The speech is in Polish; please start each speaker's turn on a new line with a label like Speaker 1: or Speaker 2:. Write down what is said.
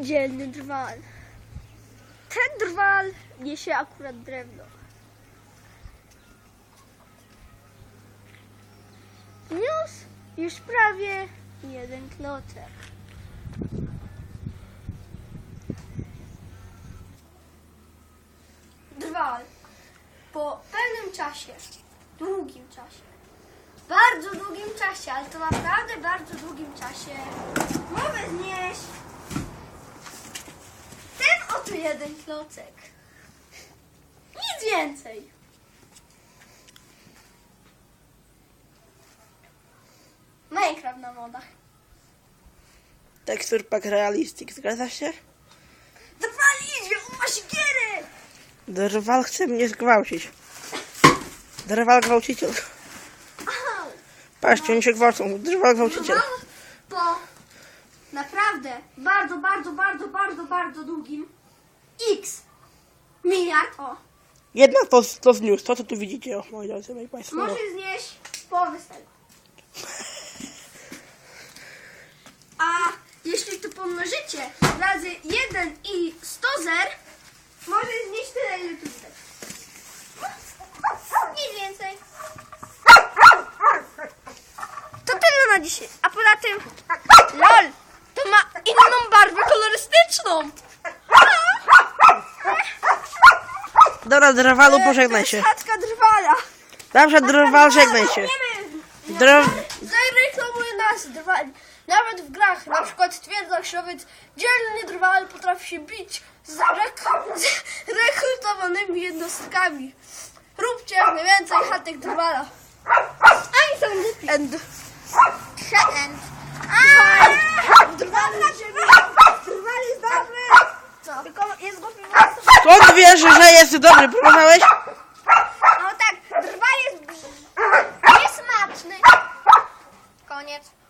Speaker 1: dzielny drwal. Ten drwal niesie akurat drewno. Niósł już prawie jeden klocek. Drwal po pewnym czasie, długim czasie, bardzo długim czasie, ale to naprawdę bardzo długim czasie, może znieść jeden klocek. Nic więcej. Minecraft na modach.
Speaker 2: Tekstur pack realistic, zgadza się?
Speaker 1: Drwal idzie, ma siekierę!
Speaker 2: Drwal chce mnie zgwałcić. Drwal gwałciciel. Patrzcie, oni się gwałcą. Drwal gwałciciel.
Speaker 1: Drwal po naprawdę bardzo, bardzo, bardzo, bardzo, bardzo długim x miliard, o,
Speaker 2: Jednak to, to zniósł. To, co tu widzicie, o, moi drodzy, moi państwo.
Speaker 1: może znieść połowę z tego. A jeśli to pomnożycie razy 1 i 100 zer, może znieść tyle, ile tu widać. Nic więcej. To tyle na dzisiaj. A poza tym, lol, to ma inną barwę kolorystyczną.
Speaker 2: Dobra, drwalu, pożegnaj
Speaker 1: jest
Speaker 2: się.
Speaker 1: chatka drwala.
Speaker 2: Dobrze, drwal, żegnaj się.
Speaker 1: Nie
Speaker 2: Drw...
Speaker 1: Zareklamuje nas drwal. Nawet w grach, na przykład twierdza Krzowiec, dzielny drwal potrafi się bić z, rek- z rekrutowanymi jednostkami. Róbcie jak najwięcej chatek drwala. Ani są głupi. End. End. Drwal na ziemi. Drwal jest dobry. Co? Tylko jest głupi.
Speaker 2: Skąd wiesz, że jest dobry? Próbowałeś? No tak, drwal jest niesmaczny. Koniec.